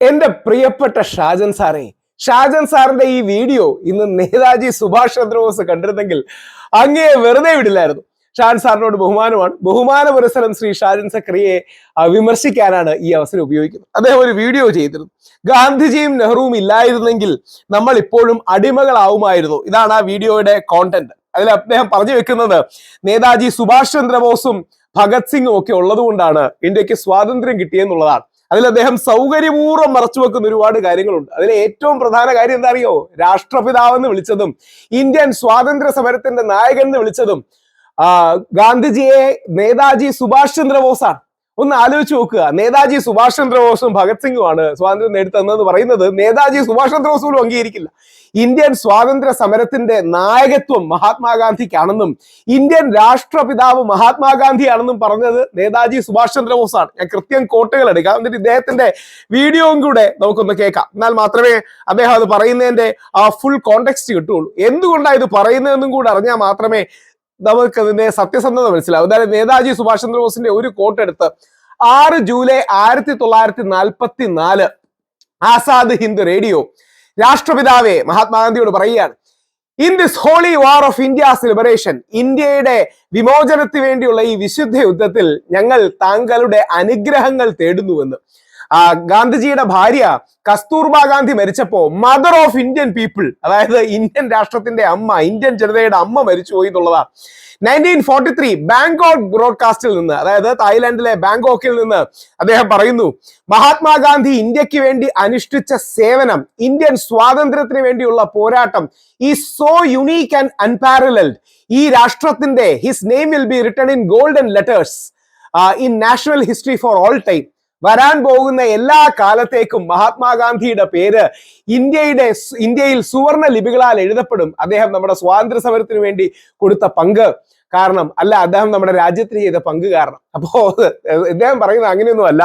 എന്റെ പ്രിയപ്പെട്ട ഷാജൻ സാറേ ഷാജൻ സാറിന്റെ ഈ വീഡിയോ ഇന്ന് നേതാജി സുഭാഷ് ചന്ദ്രബോസ് കണ്ടിരുന്നെങ്കിൽ അങ്ങേ വെറുതെ വിടില്ലായിരുന്നു. ഷാൻ സാറിനോട് ബഹുമാനമാണ്. ബഹുമാന പുരസ്സരം ശ്രീ ഷാജൻ സക്രിയെ വിമർശിക്കാനാണ് ഈ അവസരം ഉപയോഗിക്കുന്നത്. അദ്ദേഹം ഒരു വീഡിയോ ചെയ്തിരുന്നു. ഗാന്ധിജിയും നെഹ്റുവും ഇല്ലായിരുന്നെങ്കിൽ നമ്മൾ ഇപ്പോഴും അടിമകളാവുമായിരുന്നു. ഇതാണ് ആ വീഡിയോയുടെ കോണ്ടന്റ് അതിൽ അദ്ദേഹം പറഞ്ഞു വെക്കുന്നത് നേതാജി സുഭാഷ് ചന്ദ്രബോസും ഭഗത് സിംഗും ഒക്കെ ഉള്ളതുകൊണ്ടാണ് ഇന്ത്യയ്ക്ക് സ്വാതന്ത്ര്യം കിട്ടിയെന്നുള്ളതാണ്. അതിൽ അദ്ദേഹം സൗകര്യപൂർവം മറച്ചു വെക്കുന്ന ഒരുപാട് കാര്യങ്ങളുണ്ട്. അതിലെ ഏറ്റവും പ്രധാന കാര്യം എന്താ അറിയോ രാഷ്ട്രപിതാവെന്ന് വിളിച്ചതും ഇന്ത്യൻ സ്വാതന്ത്ര്യ സമരത്തിന്റെ നായകൻ എന്ന് വിളിച്ചതും ഗാന്ധിജിയെ നേതാജി സുഭാഷ് ചന്ദ്രബോസാണ്. ഒന്ന് ആലോചിച്ച് നോക്കുക. നേതാജി സുഭാഷ് ചന്ദ്രബോസും ഭഗത് സിംഗുമാണ് സ്വാതന്ത്ര്യം നേടിത്തന്നെന്ന് പറയുന്നത് നേതാജി സുഭാഷ് ചന്ദ്രബോസ് പോലും അംഗീകരിക്കില്ല. ഇന്ത്യൻ സ്വാതന്ത്ര്യ സമരത്തിന്റെ നായകത്വം മഹാത്മാഗാന്ധിക്കാണെന്നും ഇന്ത്യൻ രാഷ്ട്രപിതാവ് മഹാത്മാഗാന്ധിയാണെന്നും പറഞ്ഞത് നേതാജി സുഭാഷ് ചന്ദ്രബോസാണ്. ഞാൻ കൃത്യം കോട്ടുകൾ എടുക്കാം. എന്നിട്ട് ഇദ്ദേഹത്തിന്റെ വീഡിയോയും കൂടെ നമുക്കൊന്ന് കേൾക്കാം. എന്നാൽ മാത്രമേ അദ്ദേഹം അത് പറയുന്നതിന്റെ ആ ഫുൾ കോണ്ടെക്സ്റ്റ് കിട്ടുകയുള്ളൂ. എന്തുകൊണ്ടാണ് ഇത് പറയുന്നതെന്നും കൂടെ അറിഞ്ഞാൽ മാത്രമേ നമുക്ക് അതിന്റെ സത്യസന്ധത മനസ്സിലാവും. അതായത് നേതാജി സുഭാഷ് ചന്ദ്രബോസിന്റെ ഒരു കോട്ട് എടുത്ത് ആറ് ജൂലൈ ആയിരത്തി തൊള്ളായിരത്തി നാൽപ്പത്തി നാല് ആസാദ് ഹിന്ദ് റേഡിയോ രാഷ്ട്രപിതാവെ മഹാത്മാഗാന്ധിയോട് പറയുകയാണ്. In this holy war of India's liberation ഇന്ത്യയുടെ വിമോചനത്തിന് വേണ്ടിയുള്ള ഈ വിശുദ്ധ യുദ്ധത്തിൽ ഞങ്ങൾ താങ്കളുടെ അനുഗ്രഹങ്ങൾ തേടുന്നുവെന്ന്. ഗാന്ധിജിയുടെ ഭാര്യ കസ്തൂർബ ഗാന്ധി മരിച്ചപ്പോ മദർ ഓഫ് ഇന്ത്യൻ പീപ്പിൾ അതായത് ഇന്ത്യൻ രാഷ്ട്രത്തിന്റെ അമ്മ ഇന്ത്യൻ ജനതയുടെ അമ്മ മരിച്ചുപോയി എന്നുള്ളതാണ് നയന്റീൻ ഫോർട്ടി ത്രീ ബാങ്കോക്ക് ബ്രോഡ്കാസ്റ്റിൽ നിന്ന് അതായത് തായ്ലാന്റിലെ ബാങ്കോക്കിൽ നിന്ന് അദ്ദേഹം പറയുന്നു മഹാത്മാഗാന്ധി ഇന്ത്യയ്ക്ക് വേണ്ടി അനുഷ്ഠിച്ച സേവനം ഇന്ത്യൻ സ്വാതന്ത്ര്യത്തിന് വേണ്ടിയുള്ള പോരാട്ടം ഈ സോ യുണീക്ക് ആൻഡ് അൺപാരലൽഡ് ഈ രാഷ്ട്രത്തിന്റെ his name will be written in golden letters in national history for all time വരാൻ പോകുന്ന എല്ലാ കാലത്തേക്കും മഹാത്മാഗാന്ധിയുടെ പേര് ഇന്ത്യയുടെ ഇന്ത്യയിൽ സുവർണ ലിപികളാൽ എഴുതപ്പെടും. അദ്ദേഹം നമ്മുടെ സ്വാതന്ത്ര്യ സമരത്തിന് വേണ്ടി കൊടുത്ത പങ്ക്. കാരണം അല്ല അദ്ദേഹം നമ്മുടെ രാജ്യത്തിന് ചെയ്ത പങ്ക് കാരണം. അപ്പോ ഇദ്ദേഹം പറയുന്നത് അങ്ങനെയൊന്നും അല്ല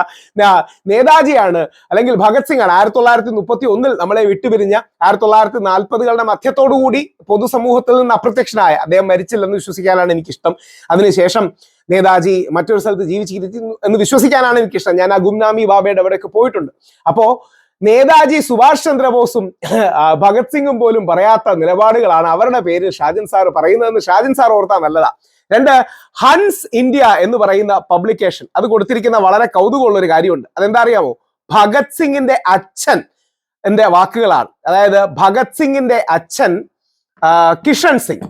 നേതാജിയാണ് അല്ലെങ്കിൽ ഭഗത് സിംഗ് ആണ് ആയിരത്തി തൊള്ളായിരത്തി മുപ്പത്തി ഒന്നിൽ നമ്മളെ വിട്ടുപിരിഞ്ഞ ആയിരത്തി തൊള്ളായിരത്തി നാൽപ്പതുകളുടെ മധ്യത്തോടുകൂടി പൊതുസമൂഹത്തിൽ നിന്ന് അപ്രത്യക്ഷനായ അദ്ദേഹം മരിച്ചില്ലെന്ന് വിശ്വസിക്കാനാണ് എനിക്കിഷ്ടം. അതിനുശേഷം നേതാജി മറ്റൊരു സ്ഥലത്ത് ജീവിച്ചിരിക്കുന്നു എന്ന് വിശ്വസിക്കാനാണ് എനിക്കിഷ്ടം. ഞാൻ ആ ഗുംനാമി ബാബയുടെ അവിടെയൊക്കെ പോയിട്ടുണ്ട്. അപ്പോ നേതാജി സുഭാഷ് ചന്ദ്രബോസും ഭഗത് സിംഗും പോലും പറയാത്ത നിലപാടുകളാണ് അവരുടെ പേര് ഷാജൻ സാർ പറയുന്നതെന്ന് ഷാജൻ സാർ ഓർത്താൽ നല്ലതാ. രണ്ട് ഹൻസ് ഇന്ത്യ എന്ന് പറയുന്ന പബ്ലിക്കേഷൻ. അത് കൊടുത്തിരിക്കുന്ന വളരെ കൗതുകമുള്ള ഒരു കാര്യമുണ്ട്. അതെന്താ അറിയാമോ? ഭഗത് സിംഗിന്റെ അച്ഛൻ എന്റെ വാക്കുകളാണ്. അതായത് ഭഗത് സിംഗിന്റെ അച്ഛൻ കിഷൻ സിംഗ്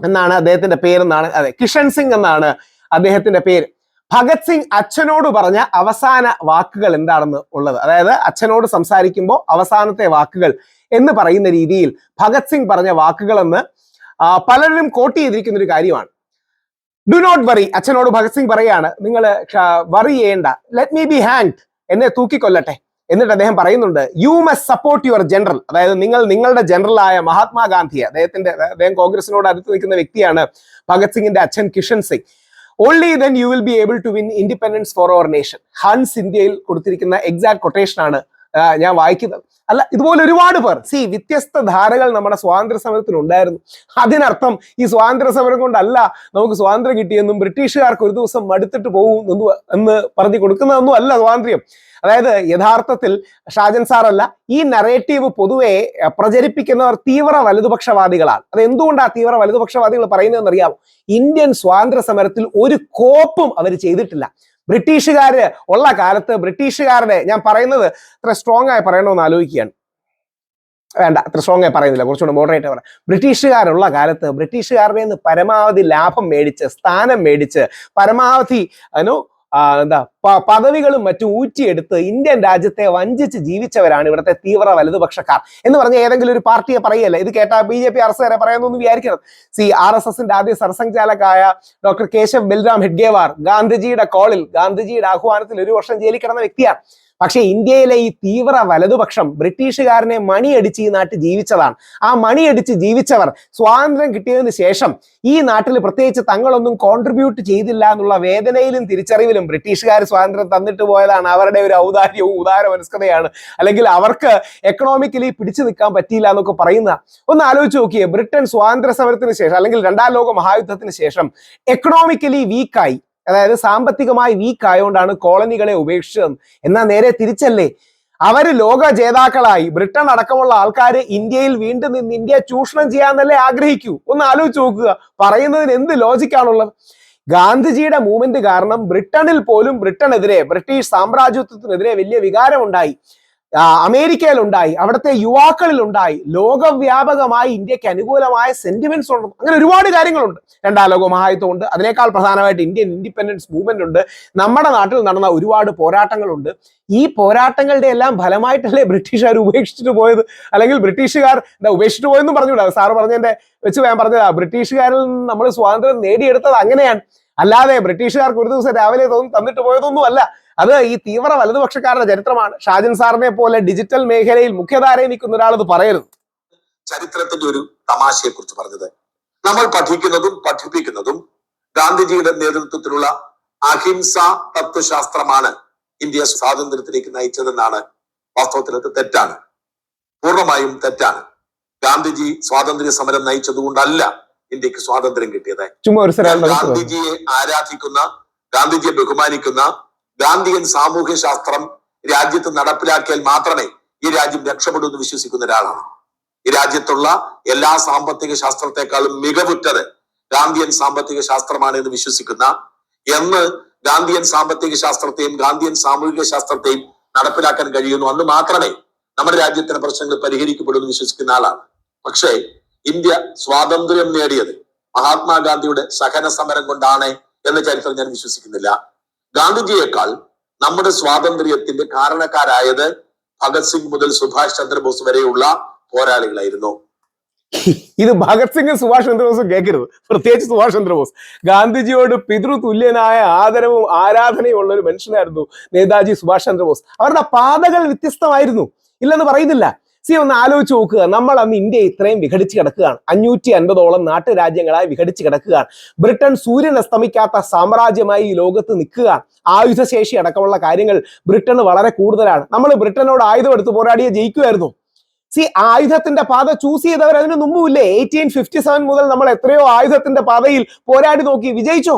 എന്നാണ് അദ്ദേഹത്തിന്റെ പേരെന്നാണ് അതെ കിഷൻ സിംഗ് എന്നാണ് അദ്ദേഹത്തിന്റെ പേര്. ഭഗത് സിംഗ് അച്ഛനോട് പറഞ്ഞ അവസാന വാക്കുകൾ എന്താണെന്ന് ഉള്ളത്? അതായത് അച്ഛനോട് സംസാരിക്കുമ്പോൾ അവസാനത്തെ വാക്കുകൾ എന്ന് പറയുന്ന രീതിയിൽ ഭഗത് സിംഗ് പറഞ്ഞ വാക്കുകളെന്ന് പലരും കോട്ട് ചെയ്തിരിക്കുന്ന ഒരു കാര്യമാണ്. ഡു നോട്ട് വറി അച്ഛനോട് ഭഗത് സിംഗ് പറയാണ് നിങ്ങൾ വറി ചെയ്യേണ്ട. ലെറ്റ് മീ ബി ഹാൻഡ് എന്നെ തൂക്കിക്കൊല്ലട്ടെ. എന്നിട്ട് അദ്ദേഹം പറയുന്നുണ്ട് you must support your general അതായത് നിങ്ങൾ നിങ്ങളുടെ ജനറലായ മഹാത്മാഗാന്ധിയെ അദ്ദേഹത്തിന്റെ അദ്ദേഹം കോൺഗ്രസിനോട് അടുത്ത് നിൽക്കുന്ന വ്യക്തിയാണ് ഭഗത് സിംഗിന്റെ അച്ഛൻ Kishan Singh. Only then you will be able to win independence for our nation Hund's ഇന്ത്യയിൽ കൊടുത്തിരിക്കുന്ന എക്സാക്ട് കൊട്ടേഷൻ ആണ് ഞാൻ വായിക്കുന്നത് അല്ല ഇതുപോലെ ഒരുപാട് പേർ. സി വ്യത്യസ്ത ധാരകൾ നമ്മുടെ സ്വാതന്ത്ര്യ സമരത്തിൽ ഉണ്ടായിരുന്നു. അതിനർത്ഥം ഈ സ്വാതന്ത്ര്യ സമരം കൊണ്ടല്ല നമുക്ക് സ്വാതന്ത്ര്യം കിട്ടിയെന്നും ബ്രിട്ടീഷുകാർക്ക് ഒരു ദിവസം മടുത്തിട്ട് പോകും എന്ന് എന്ന് പറഞ്ഞു കൊടുക്കുന്നതൊന്നും അല്ല സ്വാതന്ത്ര്യം. അതായത് യഥാർത്ഥത്തിൽ ഷാജൻ സാറല്ല ഈ നറേറ്റീവ് പൊതുവെ പ്രചരിപ്പിക്കുന്നവർ തീവ്ര വലതുപക്ഷവാദികളാണ്. അത് എന്തുകൊണ്ടാണ് തീവ്ര വലതുപക്ഷവാദികൾ പറയുന്നതെന്ന് അറിയാമോ ഇന്ത്യൻ സ്വാതന്ത്ര്യ സമരത്തിൽ ഒരു കോപ്പും അവർ ചെയ്തിട്ടില്ല. ബ്രിട്ടീഷുകാര് ഉള്ള കാലത്ത് ബ്രിട്ടീഷുകാരുടെ ഞാൻ പറയുന്നത് അത്ര സ്ട്രോങ് ആയി പറയണമെന്ന് ആലോചിക്കുകയാണ്. വേണ്ട അത്ര സ്ട്രോങ് ആയി പറയുന്നില്ല. കുറച്ചുകൂടെ മോഡറേറ്റ് പറയാം ബ്രിട്ടീഷുകാരുള്ള കാലത്ത് ബ്രിട്ടീഷുകാരുടെ നിന്ന് പരമാവധി ലാഭം മേടിച്ച് സ്ഥാനം മേടിച്ച് പരമാവധി അനു എന്താ പദവികളും മറ്റും ഊറ്റിയെടുത്ത് ഇന്ത്യൻ രാജ്യത്തെ വഞ്ചിച്ച് ജീവിച്ചവരാണ് ഇവിടുത്തെ തീവ്ര വലതുപക്ഷക്കാർ. എന്ന് പറഞ്ഞ ഏതെങ്കിലും ഒരു പാർട്ടിയെ പറയല്ല ഇത് കേട്ടാൽ ബി ജെ പി അറസ്റ്റുകാരെ പറയുന്നൊന്നും വിചാരിക്കണം. സി ആർ എസ് എസിന്റെ ആദ്യ സർസംഘചാലകായ ഡോക്ടർ കേശവ് ബൽറാം ഹെഡ്ഗേവാർ ഗാന്ധിജിയുടെ കോളിൽ ഗാന്ധിജിയുടെ ആഹ്വാനത്തിൽ ഒരു വർഷം ജയിലിൽ കിടന്ന വ്യക്തിയാണ്. പക്ഷേ ഇന്ത്യയിലെ ഈ തീവ്ര വലതുപക്ഷം ബ്രിട്ടീഷുകാരനെ മണിയടിച്ച് ഈ നാട്ടിൽ ജീവിച്ചതാണ്. ആ മണിയടിച്ച് ജീവിച്ചവർ സ്വാതന്ത്ര്യം കിട്ടിയതിന് ശേഷം ഈ നാട്ടിൽ പ്രത്യേകിച്ച് തങ്ങളൊന്നും കോൺട്രിബ്യൂട്ട് ചെയ്തില്ല എന്നുള്ള വേദനയിലും തിരിച്ചറിവിലും ബ്രിട്ടീഷുകാർ സ്വാതന്ത്ര്യം തന്നിട്ട് പോയതാണ്. അവരുടെ ഒരു ഔദാര്യവും ഉദാര അല്ലെങ്കിൽ അവർക്ക് എക്കണോമിക്കലി പിടിച്ചു നിൽക്കാൻ പറ്റിയില്ല എന്നൊക്കെ പറയുന്ന ഒന്ന് ആലോചിച്ച് നോക്കിയേ. ബ്രിട്ടൻ സ്വാതന്ത്ര്യ സമരത്തിന് ശേഷം അല്ലെങ്കിൽ രണ്ടാം ലോക മഹായുദ്ധത്തിന് ശേഷം എക്കണോമിക്കലി വീക്കായി അതായത് സാമ്പത്തികമായി വീക്ക് ആയതുകൊണ്ടാണ് കോളനികളെ ഉപേക്ഷിച്ചത്. എന്നാൽ നേരെ തിരിച്ചല്ലേ? അവർ ലോക ജേതാക്കളായി. ബ്രിട്ടൻ അടക്കമുള്ള ആൾക്കാർ ഇന്ത്യയിൽ വീണ്ടും നിന്ന് ഇന്ത്യ ചൂഷണം ചെയ്യാന്നല്ലേ ആഗ്രഹിക്കൂ? ഒന്ന് ആലോചിച്ച് നോക്കുക. പറയുന്നതിന് എന്ത് ലോജിക്കാണുള്ളത് ഗാന്ധിജിയുടെ മൂവ്മെന്റ് കാരണം ബ്രിട്ടനിൽ പോലും ബ്രിട്ടനെതിരെ ബ്രിട്ടീഷ് സാമ്രാജ്യത്വത്തിനെതിരെ വലിയ വികാരമുണ്ടായി. ആ, അമേരിക്കയിലുണ്ടായി അവിടുത്തെ യുവാക്കളിൽ ഉണ്ടായി ലോകവ്യാപകമായി ഇന്ത്യയ്ക്ക് അനുകൂലമായ സെന്റിമെന്റ്സ് ഉണ്ട് അങ്ങനെ ഒരുപാട് കാര്യങ്ങളുണ്ട്. രണ്ടാം ലോക മഹായുദ്ധം ഉണ്ട് അതിനേക്കാൾ പ്രധാനമായിട്ട് ഇന്ത്യൻ ഇൻഡിപെൻഡൻസ് മൂവ്മെന്റ് ഉണ്ട് നമ്മുടെ നാട്ടിൽ നടന്ന ഒരുപാട് പോരാട്ടങ്ങളുണ്ട്. ഈ പോരാട്ടങ്ങളുടെ എല്ലാം ഫലമായിട്ടല്ലേ ബ്രിട്ടീഷുകാർ ഉപേക്ഷിച്ചിട്ട് പോയത്? അല്ലെങ്കിൽ ബ്രിട്ടീഷുകാർ എന്താ ഉപേക്ഷിച്ചിട്ട് പോയെന്നും പറഞ്ഞുകൂടാ. സാറ് പറഞ്ഞതിന്റെ വെച്ച് ഞാൻ പറഞ്ഞതാ ബ്രിട്ടീഷുകാരിൽ നിന്ന് നമ്മൾ സ്വാതന്ത്ര്യം നേടിയെടുത്തത് അങ്ങനെയാണ്. അല്ലാതെ ബ്രിട്ടീഷുകാർക്ക് ഒരു ദിവസം രാവിലെ തോന്നും തന്നിട്ട് പോയതൊന്നും അല്ല അത് ഈ തീവ്ര വലതുപക്ഷക്കാരുടെ ചരിത്രമാണ്. ഷാജിൻ സാറിനെ പോലെ ഡിജിറ്റൽ മേഖലയിൽ മുഖ്യധാരയിൽ നിൽക്കുന്ന ഒരാൾ ഇത് പറയരുത്. ചരിത്രത്തിന്റെ ഒരു തമാശയെ കുറിച്ച് പറഞ്ഞത്. നമ്മൾ പഠിക്കുന്നതും പഠിപ്പിക്കുന്നതും ഗാന്ധിജിയുടെ നേതൃത്വത്തിലുള്ള അഹിംസ തത്വശാസ്ത്രമാണ് ഇന്ത്യ സ്വാതന്ത്ര്യത്തിലേക്ക് നയിച്ചതെന്നാണ് വാസ്തവത്തിൽ അത് തെറ്റാണ്. പൂർണമായും തെറ്റാണ്. ഗാന്ധിജി സ്വാതന്ത്ര്യ സമരം നയിച്ചതുകൊണ്ടല്ല ഇന്ത്യയ്ക്ക് സ്വാതന്ത്ര്യം കിട്ടിയത്. ഗാന്ധിജിയെ ആരാധിക്കുന്ന ഗാന്ധിജിയെ ബഹുമാനിക്കുന്ന ഗാന്ധിയൻ സാമൂഹ്യ ശാസ്ത്രം രാജ്യത്ത് നടപ്പിലാക്കിയാൽ മാത്രമേ ഈ രാജ്യം രക്ഷപ്പെടൂ എന്ന് വിശ്വസിക്കുന്ന ഒരാളാണ്. ഈ രാജ്യത്തുള്ള എല്ലാ സാമ്പത്തിക ശാസ്ത്രത്തെക്കാളും മികവുറ്റത് ഗാന്ധിയൻ സാമ്പത്തിക ശാസ്ത്രമാണ് എന്ന് വിശ്വസിക്കുന്ന എന്ന് ഗാന്ധിയൻ സാമ്പത്തിക ശാസ്ത്രത്തെയും ഗാന്ധിയൻ സാമൂഹിക ശാസ്ത്രത്തെയും നടപ്പിലാക്കാൻ കഴിയുന്നു. അന്ന് മാത്രമേ നമ്മുടെ രാജ്യത്തിന്റെ പ്രശ്നങ്ങൾ പരിഹരിക്കപ്പെടൂ എന്ന് വിശ്വസിക്കുന്ന ആളാണ്. പക്ഷേ ഇന്ത്യ സ്വാതന്ത്ര്യം നേടിയത് മഹാത്മാഗാന്ധിയുടെ സഹന സമരം കൊണ്ടാണ് എന്ന ചരിത്രം ഞാൻ വിശ്വസിക്കുന്നില്ല. ഗാന്ധിജിയേക്കാൾ നമ്മുടെ സ്വാതന്ത്ര്യത്തിന്റെ കാരണക്കാരായത് ഭഗത് സിംഗ് മുതൽ സുഭാഷ് ചന്ദ്രബോസ് വരെയുള്ള പോരാളികളായിരുന്നു. ഇത് ഭഗത് സിംഗ് സുഭാഷ് ചന്ദ്രബോസ് കേൾക്കരുത്. പ്രത്യേകിച്ച് സുഭാഷ് ചന്ദ്രബോസ്. ഗാന്ധിജിയോട് പിതൃ തുല്യനായ ആദരവും ആരാധനയും ഉള്ള ഒരു മനുഷ്യനായിരുന്നു നേതാജി സുഭാഷ് ചന്ദ്രബോസ്. അവരുടെ പാതകൾ വ്യത്യസ്തമായിരുന്നു. ഇല്ലെന്ന് പറയുന്നില്ല. സി ഒന്ന് ആലോചിച്ച് നോക്കുക. നമ്മൾ അന്ന് ഇന്ത്യ ഇത്രയും വിഘടിച്ച് കിടക്കുകയാണ്. അഞ്ഞൂറ്റി അൻപതോളം നാട്ടുരാജ്യങ്ങളായി വിഘടിച്ച് കിടക്കുകയാണ്. ബ്രിട്ടൻ സൂര്യൻ അസ്തമിക്കാത്ത സാമ്രാജ്യമായി ഈ ലോകത്ത് നിൽക്കുക ആയുധശേഷി അടക്കമുള്ള കാര്യങ്ങൾ ബ്രിട്ടന് വളരെ കൂടുതലാണ്. നമ്മൾ ബ്രിട്ടനോട് ആയുധം എടുത്ത് പോരാടിയെ ജയിക്കുമായിരുന്നു സി ആയുധത്തിന്റെ പാത ചൂസ് ചെയ്തവർ അതിന് മുമ്പുമില്ലേ? എയ്റ്റീൻ ഫിഫ്റ്റി സെവൻ മുതൽ നമ്മൾ എത്രയോ ആയുധത്തിന്റെ പാതയിൽ പോരാടി നോക്കി. വിജയിച്ചോ?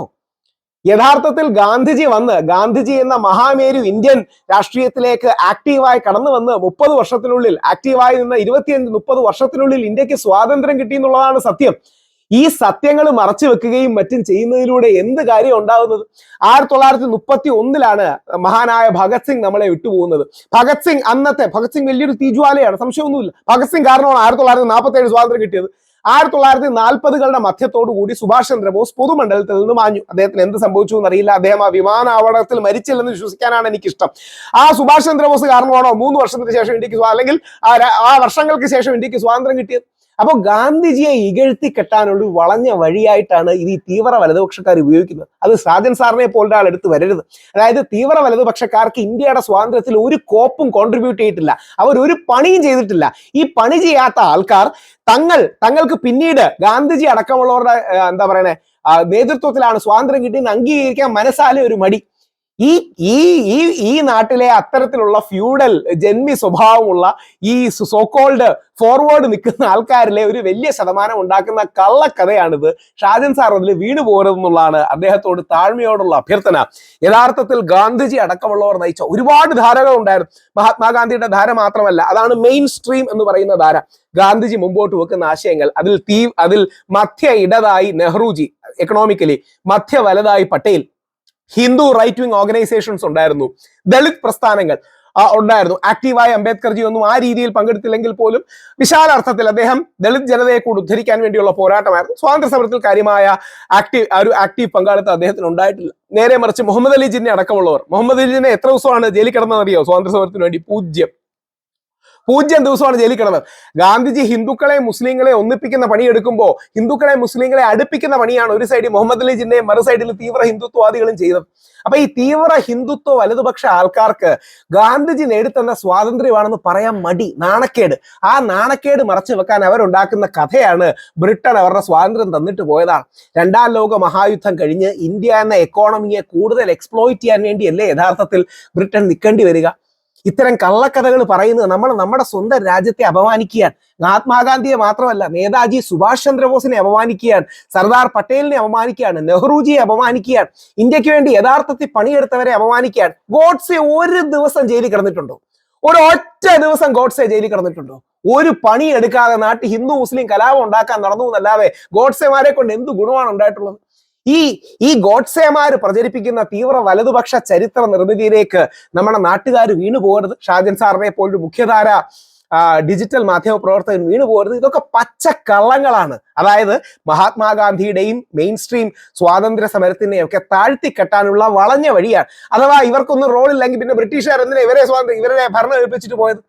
യഥാർത്ഥത്തിൽ ഗാന്ധിജി വന്ന് ഗാന്ധിജി എന്ന മഹാമേരു ഇന്ത്യൻ രാഷ്ട്രീയത്തിലേക്ക് ആക്റ്റീവായി കടന്നു വന്ന് മുപ്പത് വർഷത്തിനുള്ളിൽ ആക്റ്റീവായി നിന്ന് ഇരുപത്തിയഞ്ച് മുപ്പത് വർഷത്തിനുള്ളിൽ ഇന്ത്യയ്ക്ക് സ്വാതന്ത്ര്യം കിട്ടി എന്നുള്ളതാണ് സത്യം. ഈ സത്യങ്ങൾ മറച്ചു വെക്കുകയും മറ്റും ചെയ്യുന്നതിലൂടെ എന്ത് കാര്യം ഉണ്ടാകുന്നത് ആയിരത്തി തൊള്ളായിരത്തി മുപ്പത്തി ഒന്നിലാണ് മഹാനായ ഭഗത് സിംഗ് നമ്മളെ വിട്ടുപോകുന്നത്. ഭഗത് സിംഗ് അന്നത്തെ ഭഗത് സിംഗ് വലിയൊരു തീജ്വാലയാണ് സംശയമൊന്നുമില്ല. ഭഗത് സിംഗ് കാരണമാണ് ആയിരത്തി തൊള്ളായിരത്തി നാൽപ്പത്തി ഏഴ് സ്വാതന്ത്ര്യം കിട്ടിയത്. ആയിരത്തി തൊള്ളായിരത്തി നാൽപ്പതുകളുടെ മധ്യത്തോടു കൂടി സുഭാഷ് ചന്ദ്രബോസ് പൊതുമണ്ഡലത്തിൽ നിന്ന് മാഞ്ഞു. അദ്ദേഹത്തിന് എന്ത് സംഭവിച്ചു എന്നറിയില്ല. അദ്ദേഹം ആ വിമാനാപകടത്തിൽ മരിച്ചില്ലെന്ന് വിശ്വസിക്കാനാണ് എനിക്കിഷ്ടം. ആ സുഭാഷ് ചന്ദ്രബോസ് കാരണമാണോ മൂന്ന് വർഷത്തിന് ശേഷം ഇന്ത്യയ്ക്ക് അല്ലെങ്കിൽ ആ വർഷങ്ങൾക്ക് ശേഷം ഇന്ത്യയ്ക്ക് സ്വാതന്ത്ര്യം കിട്ടിയത്? അപ്പോൾ ഗാന്ധിജിയെ ഇകഴ്ത്തി കെട്ടാനുള്ള വളഞ്ഞ വഴിയായിട്ടാണ് ഇത് ഈ തീവ്ര വലതുപക്ഷക്കാർ ഉപയോഗിക്കുന്നത്. അത് സാജൻ സാറിനെ പോലെ ഒരാൾ എടുത്ത് വരരുത്. അതായത് തീവ്ര വലതുപക്ഷക്കാർക്ക് ഇന്ത്യയുടെ സ്വാതന്ത്ര്യത്തിൽ ഒരു കോപ്പും കോൺട്രിബ്യൂട്ട് ചെയ്തിട്ടില്ല. അവർ ഒരു പണിയും ചെയ്തിട്ടില്ല. ഈ പണി ചെയ്യാത്ത ആൾക്കാർ തങ്ങൾ തങ്ങൾക്ക് പിന്നീട് ഗാന്ധിജി അടക്കമുള്ളവരുടെ എന്താ പറയണേ നേതൃത്വത്തിലാണ് സ്വാതന്ത്ര്യം കിട്ടിയെന്ന് അംഗീകരിക്കാൻ മനസ്സാലെ ഒരു മടി. ഈ ഈ ഈ ഈ നാട്ടിലെ അത്തരത്തിലുള്ള ഫ്യൂഡൽ ജന്മി സ്വഭാവമുള്ള ഈ സോക്കോൾഡ് ഫോർവേഡ് നിൽക്കുന്ന ആൾക്കാരിലെ ഒരു വലിയ ശതമാനം ഉണ്ടാക്കുന്ന കള്ളക്കഥയാണിത്. ഷാജൻ സാർ അതിൽ വീണു പോരുതെന്നുള്ളതാണ് അദ്ദേഹത്തോട് താഴ്മയോടുള്ള അഭ്യർത്ഥന. യഥാർത്ഥത്തിൽ ഗാന്ധിജി അടക്കമുള്ളവർ നയിച്ച ഒരുപാട് ധാരകൾ ഉണ്ടായിരുന്നു. മഹാത്മാഗാന്ധിയുടെ ധാര മാത്രമല്ല അതാണ് മെയിൻ സ്ട്രീം എന്ന് പറയുന്ന ധാര. ഗാന്ധിജി മുമ്പോട്ട് വെക്കുന്ന ആശയങ്ങൾ അതിൽ തീ അതിൽ മധ്യ ഇടതായി നെഹ്റുജി എക്കണോമിക്കലി മധ്യ വലതായി Patel. Hindu right wing organizations ഉണ്ടായിരുന്നു. ദളിത് പ്രസ്ഥാനങ്ങൾ ഉണ്ടായിരുന്നു. ആക്റ്റീവായ അംബേദ്കർജി ഒന്നും ആ രീതിയിൽ പങ്കെടുത്തില്ലെങ്കിൽ പോലും വിശാല അർത്ഥത്തിൽ അദ്ദേഹം ദളിത് ജനതയെ കൂടി ഉദ്ധരിക്കാൻ വേണ്ടിയുള്ള പോരാട്ടമായിരുന്നു. സ്വാതന്ത്ര്യ സമരത്തിൽ കാര്യമായ ആക്റ്റീവ് ഒരു ആക്റ്റീവ് പങ്കാളിത്തം അദ്ദേഹത്തിന് ഉണ്ടായിട്ടില്ല. നേരെ മറിച്ച് മുഹമ്മദ് അലി ജിന്നെ അടക്കമുള്ളവർ. മുഹമ്മദ് അലി ജിന്നെ എത്ര ദിവസമാണ് ജയിലിൽ കിടന്നതെന്നറിയോ? സ്വാതന്ത്ര്യ സമരത്തിന് വേണ്ടി പൂജ്യം പൂജ്യം ദിവസമാണ് ജയിലിൽ കിടന്നത്. ഗാന്ധിജി ഹിന്ദുക്കളെ മുസ്ലിങ്ങളെ ഒന്നിപ്പിക്കുന്ന പണിയെടുക്കുമ്പോൾ ഹിന്ദുക്കളെ മുസ്ലിങ്ങളെ അടുപ്പിക്കുന്ന പണിയാണ് ഒരു സൈഡിൽ മുഹമ്മദ് അലി ജിന്നയും മറു സൈഡിൽ തീവ്ര ഹിന്ദുത്വവാദികളും ചെയ്തത് അപ്പൊ ഈ തീവ്ര ഹിന്ദുത്വ വലതുപക്ഷ ആൾക്കാർക്ക് ഗാന്ധിജി നേടിത്തന്ന സ്വാതന്ത്ര്യമാണെന്ന് പറയാൻ മടി നാണക്കേട്. ആ നാണക്കേട് മറച്ചു വെക്കാൻ അവരുണ്ടാക്കുന്ന കഥയാണ് ബ്രിട്ടൻ അവരുടെ സ്വാതന്ത്ര്യം തന്നിട്ട് പോയതാണ്. രണ്ടാം ലോക മഹായുദ്ധം കഴിഞ്ഞ് ഇന്ത്യ എന്ന എക്കോണമിയെ കൂടുതൽ എക്സ്പ്ലോയിറ്റ് ചെയ്യാൻ വേണ്ടിയല്ലേ യഥാർത്ഥത്തിൽ ബ്രിട്ടൻ നിൽക്കേണ്ടി വരിക? ഇത്തരം കള്ളക്കഥകൾ പറയുന്നത് നമ്മൾ നമ്മുടെ സ്വന്തം രാജ്യത്തെ അപമാനിക്കുകയാണ്. മഹാത്മാഗാന്ധിയെ മാത്രമല്ല നേതാജി സുഭാഷ് ചന്ദ്രബോസിനെ അപമാനിക്കുകയാണ് സർദാർ പട്ടേലിനെ അപമാനിക്കുകയാണ് നെഹ്റുജിയെ അപമാനിക്കുകയാണ് ഇന്ത്യയ്ക്ക് വേണ്ടി യഥാർത്ഥത്തിൽ പണിയെടുത്തവരെ അപമാനിക്കുകയാണ്. ഗോഡ്സെ ഒരു ദിവസം ജയിലിൽ കിടന്നിട്ടുണ്ടോ? ഒരു ഒറ്റ ദിവസം ഗോഡ്സെ ജയിലിൽ കിടന്നിട്ടുണ്ടോ? ഒരു പണി എടുക്കാതെ നാട്ടിൽ ഹിന്ദു മുസ്ലിം കലാപം ഉണ്ടാക്കാൻ നടന്നു എന്നല്ലാതെ ഗോഡ്സെമാരെ കൊണ്ട് എന്ത് ഗുണമാണ് ഉണ്ടായിട്ടുള്ളത്? ഈ ഈ ഗോഡ്സേമാര് പ്രചരിപ്പിക്കുന്ന തീവ്ര വലതുപക്ഷ ചരിത്ര നിർമ്മിതിയിലേക്ക് നമ്മുടെ നാട്ടുകാർ വീണു പോകരുത്. ഷാജൻ സാറിനെ പോലൊരു മുഖ്യധാര ഡിജിറ്റൽ മാധ്യമ പ്രവർത്തകൻ വീണു പോകരുത്. ഇതൊക്കെ പച്ച കള്ളങ്ങളാണ് അതായത് മഹാത്മാഗാന്ധിയുടെയും മെയിൻ സ്ട്രീം സ്വാതന്ത്ര്യ സമരത്തിനെയും ഒക്കെ താഴ്ത്തിക്കെട്ടാനുള്ള വളഞ്ഞ വഴിയാണ്. അഥവാ ഇവർക്കൊന്നും റോളില്ലെങ്കിൽ പിന്നെ ബ്രിട്ടീഷുകാർ എന്തിനാ ഇവരെ സ്വാതന്ത്ര്യം ഇവരെ ഭരണം ഏൽപ്പിച്ചിട്ട് പോയത്?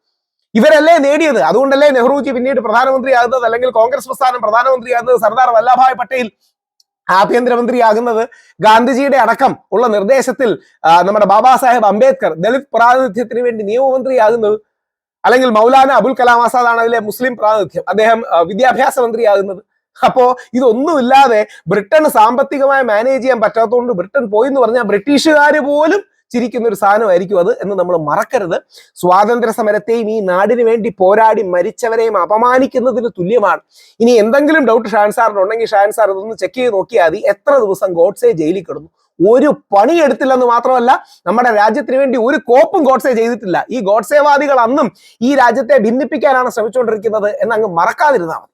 ഇവരല്ലേ നേടിയത്? അതുകൊണ്ടല്ലേ നെഹ്റുജി പിന്നീട് പ്രധാനമന്ത്രിയാകുന്നത് അല്ലെങ്കിൽ കോൺഗ്രസ് പ്രസ്ഥാനം പ്രധാനമന്ത്രിയാകുന്നത് സർദാർ വല്ലഭായ് പട്ടേൽ? ആഭ്യന്തരമന്ത്രിയാകുന്നത് ഗാന്ധിജിയുടെ അടക്കം ഉള്ള നിർദ്ദേശത്തിൽ നമ്മുടെ ബാബാ സാഹേബ് അംബേദ്കർ ദളിത് പ്രാതിനിധ്യത്തിന് വേണ്ടി നിയമമന്ത്രിയാകുന്നത് അല്ലെങ്കിൽ മൗലാന അബുൽ കലാം ആസാദ് ആണ് അതിലെ മുസ്ലിം പ്രാതിനിധ്യം അദ്ദേഹം വിദ്യാഭ്യാസ മന്ത്രിയാകുന്നത്. അപ്പോ ഇതൊന്നുമില്ലാതെ ബ്രിട്ടന് സാമ്പത്തികമായി മാനേജ് ചെയ്യാൻ പറ്റാത്തതുകൊണ്ട് ബ്രിട്ടൻ പോയി എന്ന് പറഞ്ഞാൽ ബ്രിട്ടീഷുകാർ പോലും ചിരിക്കുന്ന ഒരു സാധനമായിരിക്കും അത് എന്ന് നമ്മൾ മറക്കരുത്. സ്വാതന്ത്ര്യ സമരത്തെയും ഈ നാടിന് വേണ്ടി പോരാടി മരിച്ചവരെയും അപമാനിക്കുന്നതിന് തുല്യമാണ്. ഇനി എന്തെങ്കിലും ഡൗട്ട് ഷാൻ സാറിന് ഉണ്ടെങ്കിൽ ഷാൻ സാർ ഇതൊന്ന് ചെക്ക് ചെയ്ത് നോക്കിയാൽ മതി. എത്ര ദിവസം ഗോഡ്സെ ജയിലിൽ കിടന്നു. ഒരു പണി എടുത്തില്ലെന്ന് മാത്രമല്ല നമ്മുടെ രാജ്യത്തിന് വേണ്ടി ഒരു കോപ്പും ഗോഡ്സേ ചെയ്തിട്ടില്ല. ഈ ഗോഡ്സേവാദികൾ അന്നും ഈ രാജ്യത്തെ ഭിന്നിപ്പിക്കാനാണ് ശ്രമിച്ചുകൊണ്ടിരിക്കുന്നത് എന്ന് അങ്ങ് മറക്കാതിരുന്നാൽ മതി.